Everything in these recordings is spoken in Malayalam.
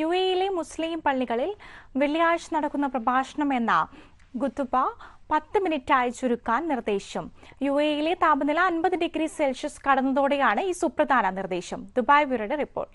യു എയിലെ മുസ്ലിം പള്ളികളിൽ വെള്ളിയാഴ്ച നടക്കുന്ന പ്രഭാഷണം എന്ന ഗുത്തുബ പത്ത് മിനിറ്റായി ചുരുക്കാൻ നിർദ്ദേശം. യു എയിലെ താപനില അൻപത് ഡിഗ്രി സെൽഷ്യസ് കടന്നതോടെയാണ് ഈ സുപ്രധാന നിർദ്ദേശം. Dubai ബ്യൂറോയുടെ report.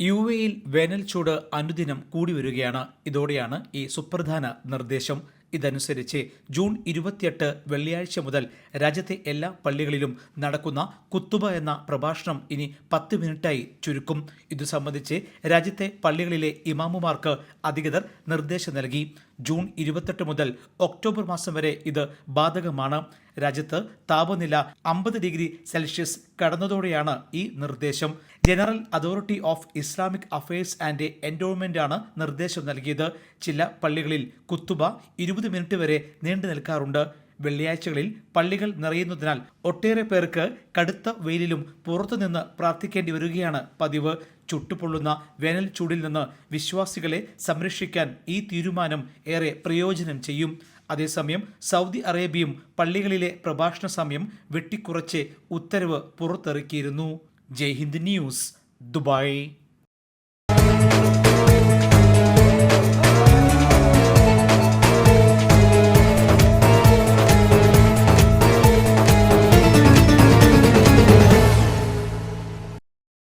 യു എയിൽ വേനൽ ചൂട് അനുദിനം കൂടി വരികയാണ്. ഇതോടെയാണ് ഈ സുപ്രധാന നിർദ്ദേശം. ഇതനുസരിച്ച് ജൂൺ ഇരുപത്തിയെട്ട് വെള്ളിയാഴ്ച മുതൽ രാജ്യത്തെ എല്ലാ പള്ളികളിലും നടക്കുന്ന കുത്തുബ എന്ന പ്രഭാഷണം ഇനി പത്ത് മിനിറ്റായി ചുരുക്കും. ഇതു സംബന്ധിച്ച് രാജ്യത്തെ പള്ളികളിലെ ഇമാമുമാർക്ക് അധികൃതർ നിർദ്ദേശം നൽകി. ജൂൺ ഇരുപത്തെട്ട് മുതൽ ഒക്ടോബർ മാസം വരെ ഇത് ബാധകമാണ്. രാജ്യത്ത് താപനില അമ്പത് ഡിഗ്രി സെൽഷ്യസ് കടന്നതോടെയാണ് ഈ നിർദ്ദേശം. General authority of Islamic affairs and endowment ആണ് നിർദ്ദേശം നൽകിയത്. ചില പള്ളികളിൽ കുത്തുബ ഇരുപത് മിനിറ്റ് വരെ നീണ്ടു നിൽക്കാറുണ്ട്. വെള്ളിയാഴ്ചകളിൽ പള്ളികൾ നിറയുന്നതിനാൽ ഒട്ടേറെ പേർക്ക് കടുത്ത വെയിലിലും പുറത്തുനിന്ന് പ്രാർത്ഥിക്കേണ്ടി വരികയാണ് പതിവ്. ചുട്ടുപൊള്ളുന്ന വേനൽ ചൂടിൽ നിന്ന് വിശ്വാസികളെ സംരക്ഷിക്കാൻ ഈ തീരുമാനം ഏറെ പ്രയോജനം ചെയ്യും. അതേസമയം സൗദി അറേബ്യയും പള്ളികളിലെ പ്രഭാഷണ സമയം വെട്ടിക്കുറച്ച് ഉത്തരവ് പുറത്തിറക്കിയിരുന്നു. Jaihind news Dubai.